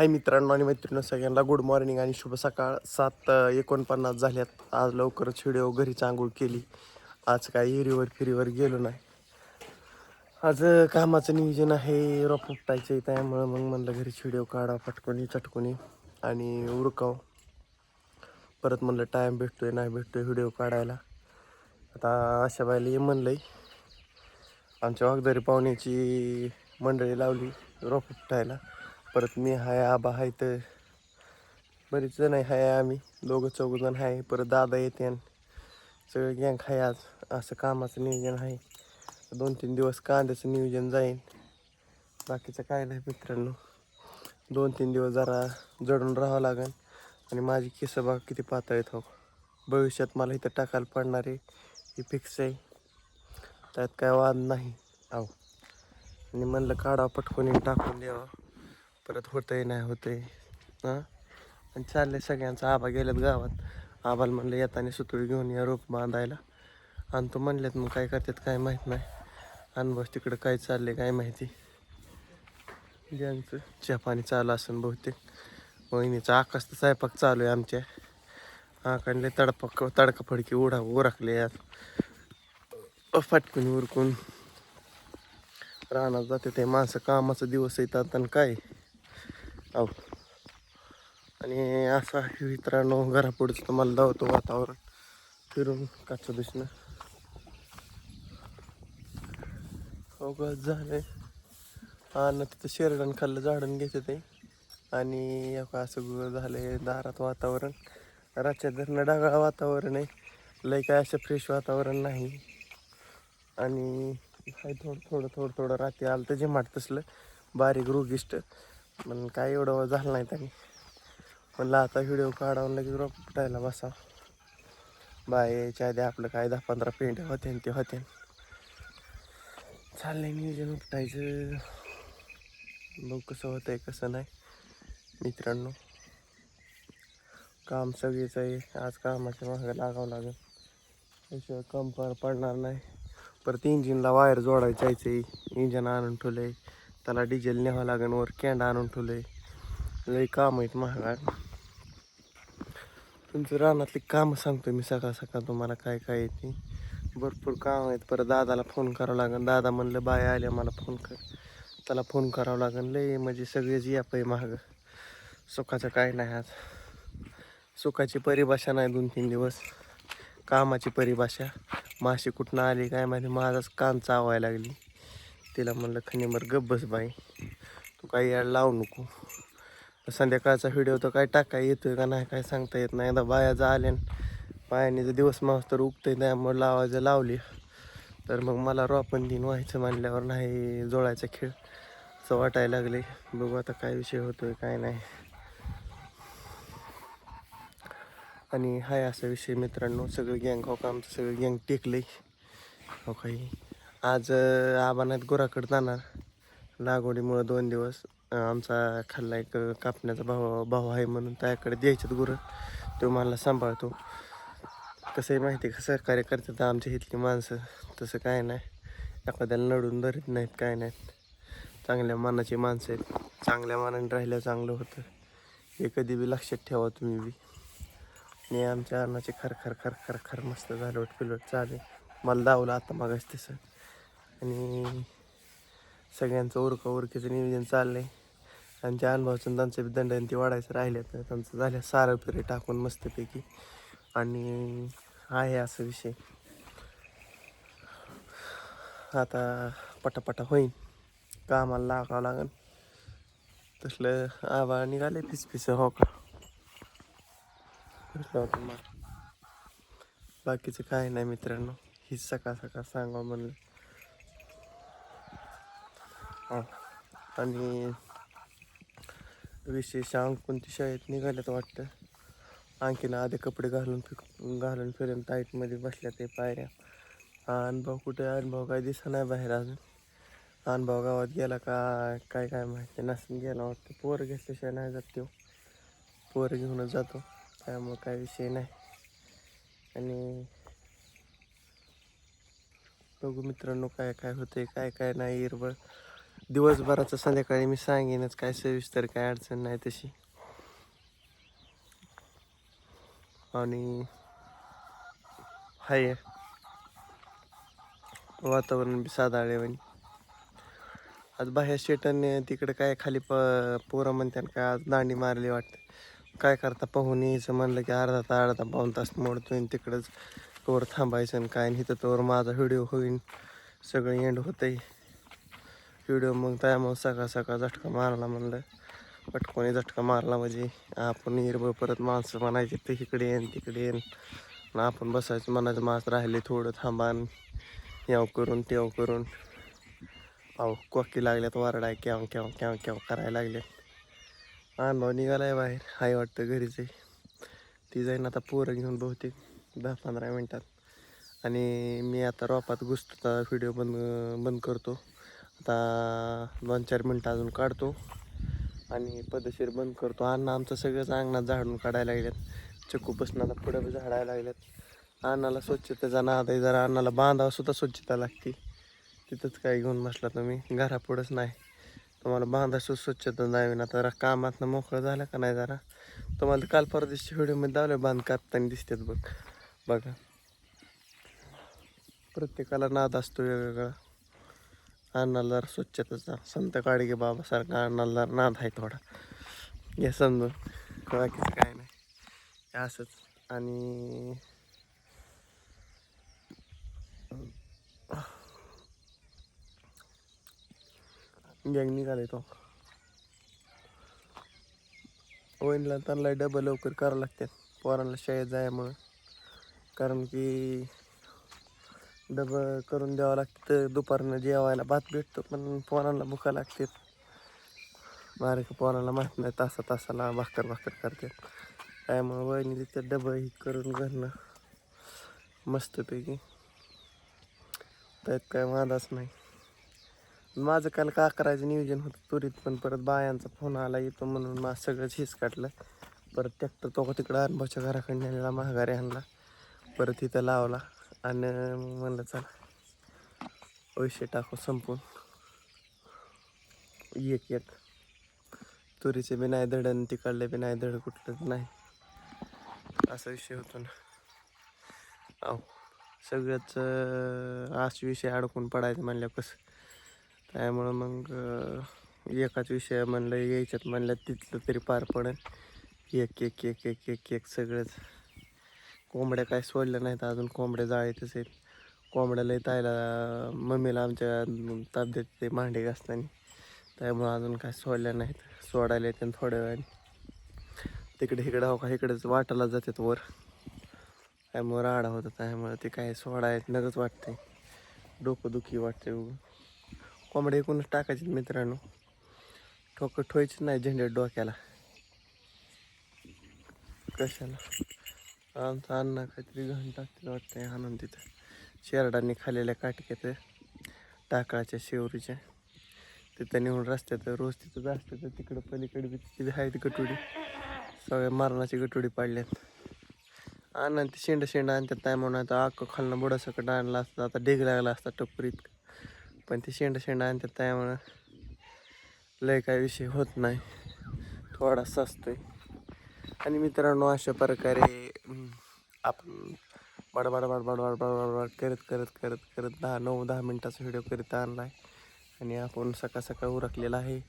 हाय मित्रांनो आणि मैत्रिणी सगळ्यांना गुड मॉर्निंग आणि शुभ सकाळ. सात एकोणपन्नास झाल्यात. आज लवकरच व्हिडिओ घरीच आंघोळ केली. आज काय हिरीवर फिरीवर गेलो नाही. आज कामाचं नियोजन आहे. रोप उपटायचं आहे त्यामुळं मग म्हणलं घरीच व्हिडिओ काढा फटकोनी चटकोनी. आणि उरकाव. परत म्हणलं टाईम भेटतोय नाही भेटतोय व्हिडिओ काढायला. आता अशा बायला म्हणलं म्हणलंय आमच्या वागदारी पाहुण्याची मंडळी लावली रोप उपटायला. परत मी हाय आबा हाय तर बरीच जण आहे हाय आम्ही. दोघं चौघ जण आहे परत दादा येते सगळं गँग आहे आज. असं कामाचं नियोजन आहे दोन तीन दिवस कांद्याचं नियोजन जाईल बाकीचं काय नाही मित्रांनो. दोन तीन दिवस जरा जडून राहावं लागेल आणि माझी केस बघा किती पातळ आहेत हो. भविष्यात मला इथं टाकायला पडणार आहे. फिक्स आहे. त्यात काय वाद नाही. आहो. आणि म्हणलं काढा पटकून टाकून द्यावा. परत होतंय नाही होतंय हां? आणि चाललंय सगळ्यांचं आबा गेल्यात गावात. आबाला म्हणलं येताना सुतळी घेऊन या रोप बांधायला. आणि तो म्हणलेत मग काय करतात काय माहीत नाही. अनुभव तिकडं काय चाललंय काय माहिती. ज्यांचं चहा पाणी चालू असेल बहुतेक. वहिनीचा आकाश तर स्वयंपाक चालू आहे आमच्या. आकांडले तडपक तडका फडकी उडा उरकले यात. फटकून उरकून. रानात जाते ते माणसं कामाचा दिवस येतात आणि काय? अहो आणि असं आहे मित्रांनो घरापुढचं तुम्हाला धावतो वातावरण. फिरून काचं दिसणं अवघड झालंय. आणि तिथं शेरडण खाल्लं झाडून घेते ते. आणि एक असं झालंय दारात वातावरण. रातच्या धरणं ढगाळ वातावरण आहे. लय काय असं फ्रेश वातावरण नाही. आणि हाय थोडं थोडं थोडं थोडं रात्री आलं तर जे तसलं. बारीक रोगिष्ट. पण काय एवढं झालं नाही त्यांनी. म्हणलं आता व्हिडिओ काढावं लगेच रोप फुटायला बसा. बाय यायच्या आधी आपलं काय दहा पंधरा पेंट होते ते होते चाललंय नियोजन उपटायचं. बघ कसं होतंय कसं नाही. मित्रांनो काम सगळीच आहे. आज कामाच्या मागे लागावं लागेल. त्याशिवाय काम पार पडणार नाही. परत इंजिनला वायर जोडायचं आहे. इंजन आणून ठेवलंय. त्याला डिझेल न्यावं लागेल वर कॅन्ड आणून ठेवलंय. लई काम आहेत महागात तुमचं रानातली कामं सांगतो मी सकाळ सकाळ तुम्हाला काय काय येते भरपूर काम आहेत. परत दादाला फोन करावं लागेल दादा म्हणलं बाय आले मला फोन कर. त्याला फोन करावं लागेल लय म्हणजे सगळेच या पै महाग सुखाचं काय नाही आज. सुखाची परिभाषा नाही दोन तीन दिवस. कामाची परिभाषा. माशी कुठनं आली काय माहिती. माझाच कान चावायला लागली. तिला म्हणलं खनिबर गब्बस बाई. तू काही याड लावू नको. संध्याकाळचा व्हिडिओ तर काय टाकाय येतोय का नाही काय सांगता येत नाही. एकदा बाया जा आल्या बायाने जर दिवस मास तर उगतंय त्यामुळे लावायचं लावली. तर मग मला रोपण दिन व्हायचं म्हणल्यावर नाही जोळायचा खेळ. असं वाटायला लागले. बघू आता काय विषय होतोय काय नाही. आणि हाय असा विषय मित्रांनो सगळं गँग हो का? आमचं सगळं गँग टेकलंय. हो काही आज अं, आहेत नाहीत जाणार. लागवडीमुळं दोन दिवस आमचा खाल्ला एक कापण्याचा भाऊ भाऊ आहे म्हणून त्याकडे द्यायच्यात गुरं. तो मला सांभाळतो. कसंही माहिती आहे का सहकार्य करतात आमच्या इथली माणसं. तसं काय नाही. एखाद्याला नडून धरत नाहीत काय नाहीत. चांगल्या मनाची माणसं आहेत. चांगल्या मनाने राहिलं चांगलं होतं. हे कधी बी लक्षात ठेवा तुम्ही बी. आणि आमच्या अन्नाचे खर खर खर खर खर मस्त झालं पिलवट चालेल. मला दावलं आता मागास तसं. आणि सगळ्यांचं उरका उरकीचं नियोजन चाललंय. आणि त्या अनुभवाचं त्यांचं बी दंडयंती वाढायचं राहिले तर त्यांचं झालं सारं पिरे टाकून मस्तपैकी. आणि आहे असं विषय. आता पटापटा होईन. कामाला लागावं लागेल तसलं आबा निघाले फिस फिस हो का? बाकीचं काय नाही मित्रांनो. ही सकाळ सकाळ सांगा म्हणलं. आणि विशेष अंक कोणती शाळेत निघाल्यात वाटतं? आणखीन आधे कपडे घालून फिक घालून फिरून टाईटमध्ये बसल्या ते पायऱ्या. हा अनुभव कुठे? अनुभव काय दिसा नाही बाहेर अजून. अनुभव गावात गेला का? काय काय माहिती नसून गेला वाटतं. पोरं घेतल्याशिवाय नाही जात तो पोरं घेऊनच जातो. त्यामुळं काय विषय नाही. आणि बघू मित्रांनो काय काय होते काय काय नाही इरबळ दिवसभराचं संध्याकाळी मी सांगेनच काय सविस्तर काय अडचण नाही तशी. आणि हाय. वातावरण बी साधाळेवानी आज बाहेर शेटाने तिकडे काय खाली प पोरं म्हणतात काय आज दांडी मारली वाटते. काय करता पाहून यायचं म्हणलं की अर्धा ता अर्धा पाऊन तास मोडतो आणि तिकडंच तोवर थांबायचं आणि काय नाही तर तोवर माझा व्हिडिओ होईन. सगळं एंड होतंय. व्हिडिओ मग त्यामुळं सकाळ सकाळ झटका मारला म्हणलं. पटकोनी झटका मारला म्हणजे आपण हिरवं परत माणसं म्हणायचे ते इकडे येईन तिकडे येईन आणि आपण बसायचं म्हणायचं माणसं राहिले थोडं थांबान याव करून तेव करून. अहो कोकी लागल्यात वारडाय केव केव केव केव करायला लागल्यात अनुभव निघालाय बाहेर हाय वाटतं घरीच आहे. ती जाईन आता पोरं घेऊन बहुतेक दहा पंधरा मिनटात. आणि मी आता रोपात घुसतो व्हिडिओ बंद बंद करतो. आता दोन चार मिनटं अजून काढतो आणि पदशीर बंद करतो. अण्णा आमचं सगळंच अंगणात झाडून काढायला लागल्यात चक्कूपासनाला पुढं झाडायला लागल्यात अन्नाला स्वच्छतेचा नाद आहे जरा अन्नाला बांधावं सुद्धा स्वच्छता लागते. तिथंच काय घेऊन बसला तुम्ही? घरापुढंच नाही. तुम्हाला बांधायचं स्वच्छता नाही ना तर कामातनं मोकळं झालं का नाही जरा? तुम्हाला काल परदेशच्या व्हिडिओमध्ये दावले बांध कापताना दिसतात बघ. बघा. प्रत्येकाला नाद असतो वेगवेगळा. अण्णाला स्वच्छतेचा संत काडगे बाबासारखा अण्णाला नाद आहे थोडा. हे समजून बाकीचं काय नाही. असंच. आणि गॅंग निघाले तो. वहिनीला त्यांना डबल लवकर करावं लागतात पोरांना शाळेत जायामुळं. कारण की डबं करून द्यावं लागतं. दुपारनं जेवायला भात भेटतो पण पोरांना भुका लागते. बारीक पोरांना माहीत नाही तासा तासाला भाकर भाकर करतात. मग वहिनी तिथं डबं ही करून घालणं मस्तपैकी. त्यात काय वादाच नाही. माझं काल का अकराचं नियोजन होतं तुरीत पण परत बायांचा फोन आला येतो म्हणून मग सगळंच हिस काढलं. परत ट्रॅक्टर तो तिकडं अनुभवच्या घराकडे नेलेला महागारी आणला. परत तिथं लावला. आणि मग म्हणलं चला पैसे टाकू संपून. एक एक. तुरीचे बी नाही धड आणि तिकडले बी नाही धड कुठलंच नाही. असा विषय होतो ना. अहो सगळंच आज विषय अडकून पडायचं म्हणलं कसं? त्यामुळं मग एकाच विषय म्हणलं यायच्यात म्हणलं तिथलं तरी पार पडेल एक एक एक एक एक एक सगळंच. कोंबड्या काय सोडल्या नाहीत अजून कोंबड्या जाळीतच आहेत. कोंबड्याला तायला मम्मीला आमच्या ताप ते मांडे घासताना. त्यामुळं अजून काय सोडल्या नाहीत. सोडायला येते थोड्या वेळाने. तिकडे इकडे हो का इकडेच वाटायला जातात वर. त्यामुळं राडा होता त्यामुळं ते काय सोडायत नगच वाटते डोकं दुखी वाटते कोंबडे कोंबड्या एकूणच टाकायचे मित्रांनो. ठोकं ठेवायचं नाही झेंडे डोक्याला. कशाला? आमचा अण्णा काहीतरी घाण टाकतील वाटतंय आणून तिथं. शेरडांनी खाल्लेल्या काटक्यात टाकाळच्या शेवरीच्या. तिथं नेऊन रस्त्यात रोज तिथं असतं तर तिकडं पलीकडे बी तिथे आहे ती सगळ्या मरणाची गटुडी पाडल्यात. आणा ते शेंड शेंड आणतात काय म्हणून आता अख्खं खालनं बुडासकट आणला असतं आता ढेग लागला असता टपरीत पण ते शेंड शेंड आणतात त्यामुळं लय काय विषय होत नाही. थोडासा सस्तोय आणि मित्रांनो अशा प्रकारे आपण बडबड बडबड बडबड बडबड करत करत करत करत दहा नऊ दहा मिनटाचा व्हिडिओ करीत आणला आहे आणि आपण सकाळ सकाळ उरकलेला आहे.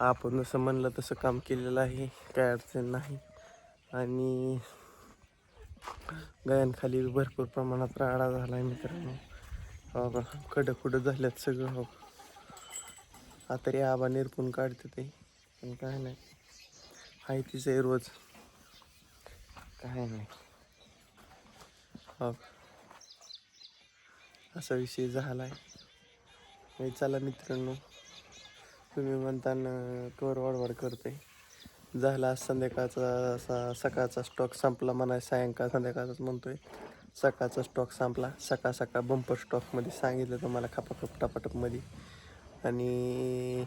आपण जसं म्हणलं तसं काम केलेलं आहे. काय अडचण नाही. आणि गायांखाली भरपूर प्रमाणात राडा झाला आहे मित्रांनो खडं खुडं झाल्यात सगळं हो. आता रे आबा निरपून काढते ते. पण काय नाही. हाय तिचं आहे रोज. काय नाही. हो. असा विषय झाला आहे चला मित्रांनो तुम्ही म्हणताना कवर वाढवाड करते झाला आज संध्याकाळचा असा सकाळचा स्टॉक संपला म्हणा सायंकाळ संध्याकाळचाच म्हणतोय. सकाळचा स्टॉक संपला. सकाळ सकाळ बंपर स्टॉकमध्ये सांगितलं तुम्हाला खपाखप टपाटपमध्ये आणि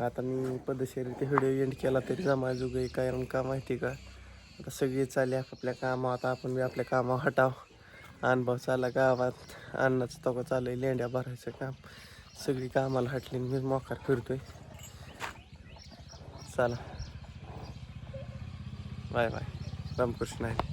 आता मी पद्धतशीर ते व्हिडिओ एंड केला तरी जमाजुग आहे. कारण का माहिती का? आता सगळे चाले आपापल्या कामावर. आता आपण बी आपल्या कामावर हटाव. अनुभव चाला गावात. अन्नाचं तो चालू आहे लेंड्या भरायचं काम. सगळी कामाला हटली मी मोकार फिरतोय. चला. Bye bye. रामकृष्ण आहे.